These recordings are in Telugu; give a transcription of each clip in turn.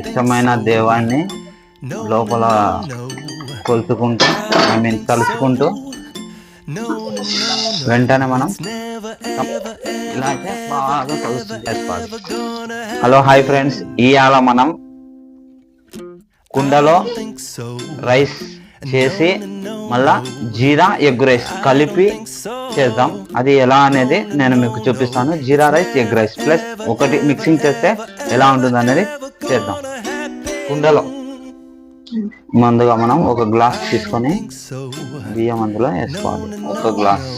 ఇష్టమైన దేవాన్ని లోపల కొలుచుకుంటూ ఐ మీన్ తలుచుకుంటూ వెంటనే మనం ఇలా అయితే బాగా కలుస్తూ హలో హాయ్ ఫ్రెండ్స్ ఇవాళ మనం కుండలో రైస్ చేసి మళ్ళా జీరా ఎగ్ రైస్ కలిపి చేద్దాం. అది ఎలా అనేది నేను మీకు చూపిస్తాను. Jeera rice egg rice plus ఒకటి మిక్సింగ్ చేస్తే ఎలా ఉంటుంది అనేది చేద్దాం. కుండలో ముందుగా మనం ఒక గ్లాస్ తీసుకొని బియ్యం అందులో వేసుకోవాలి. ఒక గ్లాస్.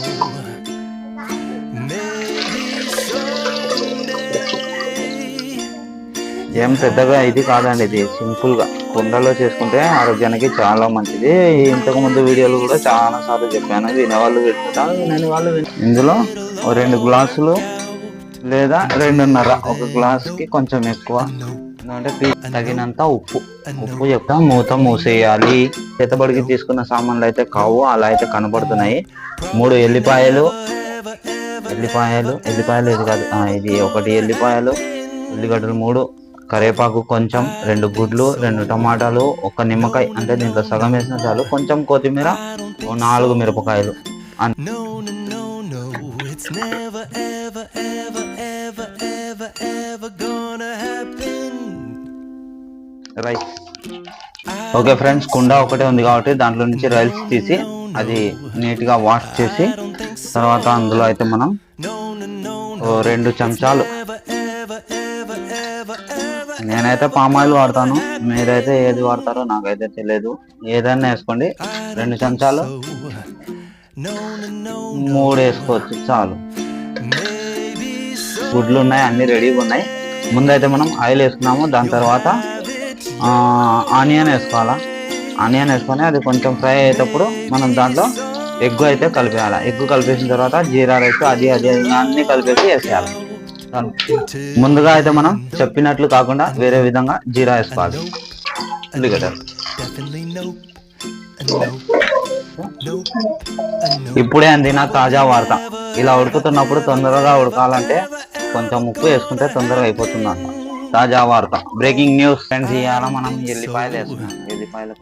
ఏం పెద్దగా ఇది కాదండి ఇది సింపుల్గా. కుండలో చేసుకుంటే ఆరోగ్యానికి చాలా మంచిది. ఇంతకు ముందు వీడియోలు కూడా చాలా సార్లు చెప్పాను వినేవాళ్ళు వింటారు వినని వాళ్ళు ఇందులో రెండు గ్లాసులు లేదా రెండున్నర. ఒక గ్లాస్కి కొంచెం ఎక్కువ. పీ- తగినంత ఉప్పు. ఉప్పు చెప్తా మూత మూసేయాలి. చేతబడికి తీసుకున్న సామాన్లు అయితే కావు అలా అయితే కనపడుతున్నాయి మూడు ఎల్లిపాయలు. ఎల్లిపాయలు ఎల్లిపాయలు ఇది కాదు. ఇది ఒకటి ఎల్లిపాయలు ఉల్లిగడ్డలు మూడు కరివేపాకు కొంచెం రెండు గుడ్లు రెండు టమాటాలు ఒక నిమ్మకాయ. అంటే దీంట్లో సగం వేసిన చాలు. కొంచెం కొత్తిమీర నాలుగు మిరపకాయలు. రైస్. ఓకే ఫ్రెండ్స్ కుండ ఒకటే ఉంది కాబట్టి దాంట్లో నుంచి రైస్ తీసి అది నీట్గా వాష్ చేసి తర్వాత అందులో అయితే మనం ఓ రెండు చెంచాలు. నేనైతే పామ్ ఆయిల్ వాడతాను. మీరైతే ఏది వాడతారో నాకైతే తెలియదు ఏదైనా వేసుకోండి. రెండు చెంచాలు. మూడు వేసుకోవచ్చు చాలు. గుడ్లు ఉన్నాయి అన్ని రెడీగా ఉన్నాయి. ముందైతే మనం ఆయిల్ వేసుకున్నాము. దాని తర్వాత ఆనియన్ వేసుకోవాలా? ఆనియన్ వేసుకొని అది కొంచెం ఫ్రై అయ్యేటప్పుడు మనం దాంట్లో ఎగ్గు అయితే కలిపేయాలి? ఎగ్గు కలిపేసిన తర్వాత జీరా రైస్ అది అది అన్ని కలిపేసి వేసేయాలి? ముందుగా అయితే మనం చెప్పినట్లు కాకుండా వేరే విధంగా జీరా వేసుకోవాలి. ఉల్లిగడ్డలు ఇప్పుడే అందిన తాజా వార్త. ఇలా ఉడుకుతున్నప్పుడు తొందరగా ఉడకాలంటే కొంచెం ఉప్పు వేసుకుంటే తొందరగా అయిపోతుంది అన్నమాట తాజా వార్త. బ్రేకింగ్ న్యూస్ ఫ్రెండ్స్ ఇవాళ మనం ఎల్లిపాయలు వేసుకున్నాం ఎల్లిపాయలు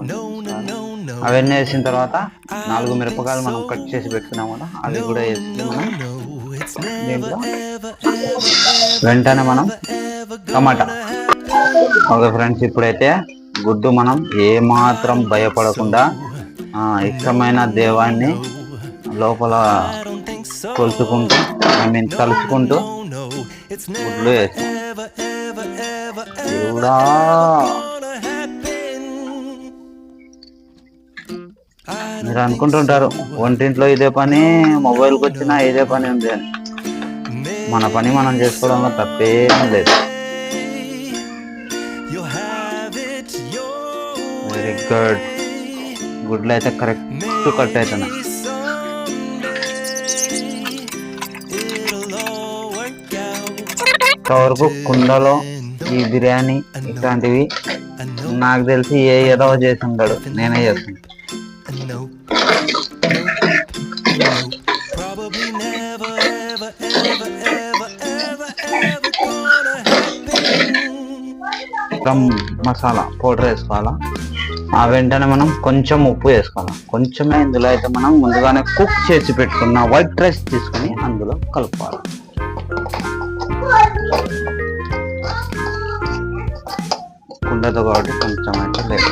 అవన్నీ వేసిన తర్వాత నాలుగు మిరపకాయలు మనం కట్ చేసి పెట్టుకున్నాం కదా అవి కూడా వేసి మనం. దీంట్లో వెంటనే మనం టమాటా. ఓకే ఫ్రెండ్స్ ఇప్పుడైతే గుడ్డు మనం ఏ మాత్రం భయపడకుండా ఇష్టమైన దేవాన్ని లోపల. కొలుచుకుంటూ ఐ మీన్ it's గుడ్లు never, దేవుడా మీరు అనుకుంటుంటారు వంటింట్లో ఇదే పని మొబైల్కి వచ్చినా ఇదే పని ఉంది అని. మన పని మనం చేసుకోవడంలో తప్పేం లేదు. వెరీ గుడ్ గుడ్లు అయితే కరెక్ట్ కట్ అవుతున్నా It'll ఇంతవరకు కుండలో ఈ బిర్యానీ ఇట్లాంటివి నాకు తెలిసి ఏ ఏదో చేసి ఉంటాడు నేనే చేస్తాను మసాలా పౌడర్ వేసుకోవాలా? ఆ వెంటనే మనం కొంచెం ఉప్పు వేసుకోవాలి? కొంచెమే ఇందులో అయితే మనం ముందుగానే కుక్ చేసి పెట్టుకున్న వైట్ రైస్ తీసుకొని అందులో కలుపుకోవాలి. ఉండదు కాబట్టి కొంచెం అయితే లేదు.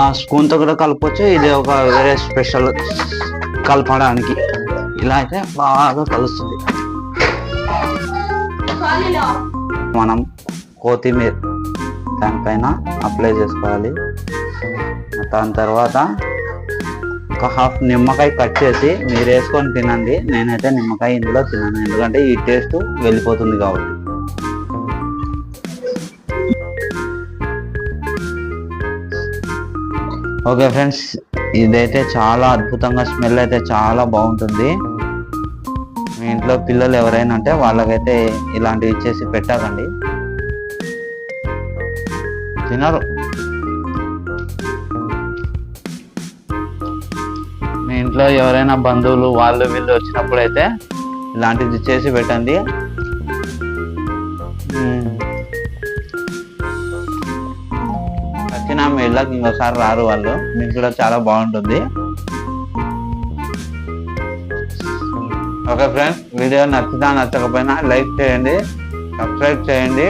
ఆ స్పూన్తో కూడా కలపచ్చు ఇది ఒక వేరే స్పెషల్ కలపడానికి. ఇలా అయితే బాగా కలుస్తుంది. మనం కొత్తిమీర దానిపైన అప్లై చేసుకోవాలి. దాని తర్వాత ఒక హాఫ్ నిమ్మకాయ కట్ చేసి మీరు వేసుకొని తినండి. నేనైతే నిమ్మకాయ ఇందులో తినను. ఎందుకంటే ఈ టేస్ట్ వెళ్ళిపోతుంది కాబట్టి. ఓకే ఫ్రెండ్స్ ఇదైతే చాలా అద్భుతంగా స్మెల్ అయితే చాలా బాగుంటుంది. మీ ఇంట్లో పిల్లలు ఎవరైనా అంటే వాళ్ళకైతే ఇలాంటివి ఇచ్చేసి పెట్టకండి. తినరు. ఇంట్లో ఎవరైనా బంధువులు వాళ్ళు వీళ్ళు వచ్చినప్పుడు అయితే ఇలాంటిది చేసి పెట్టండి. వచ్చిన మీ ఇళ్ళకి ఇంకోసారి రారు వాళ్ళు. మీకు కూడా చాలా బాగుంటుంది. ఓకే ఫ్రెండ్స్ వీడియో నచ్చినా నచ్చకపోయినా లైక్ చేయండి సబ్స్క్రైబ్ చేయండి.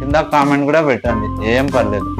కింద కామెంట్ కూడా పెట్టండి. ఏం పర్లేదు.